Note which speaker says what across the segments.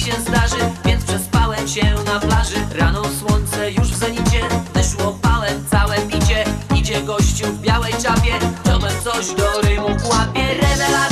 Speaker 1: się zdarzy Więc przespałem się na plaży. Rano słońce już w zenicie Wyszło pałem całe picie. Idzie gościu w białej czapie Ciąłem coś do rymu kłapie. Rewelacja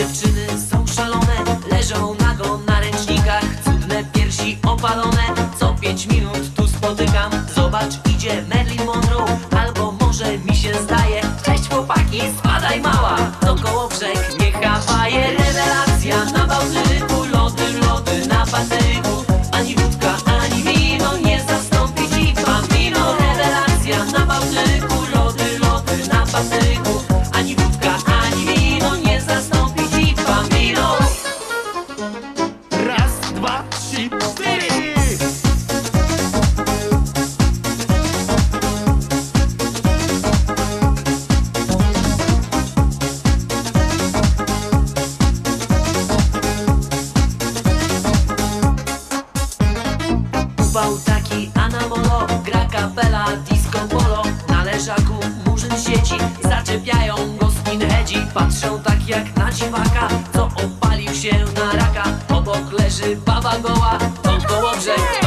Speaker 1: dziewczyny są szalone, leżą nago na ręcznikach, cudne piersi opalone. Co pięć minut tu spotykam, zobacz idzie Marilyn Monroe, albo może mi się zdaje. Cześć chłopaki, spadaj mała, dookoło brzeg nie Hawaje. Rewelacja na Bałtyku, lody, lody na Patyku. Ani wódka, ani wino nie zastąpi ci bambino. Rewelacja na Bałtyku, lody, lody na Patyku.
Speaker 2: Raz, dwa, trzy, cztery!
Speaker 1: Upał taki anamolo, gra kapela, disco polo Na leżaku murzyn siedzi, zaczepiają go skinheadzi Patrzą tak jak na dziwaka, co opalił się na raka. Obok leży bawa goła, to koło brzeg.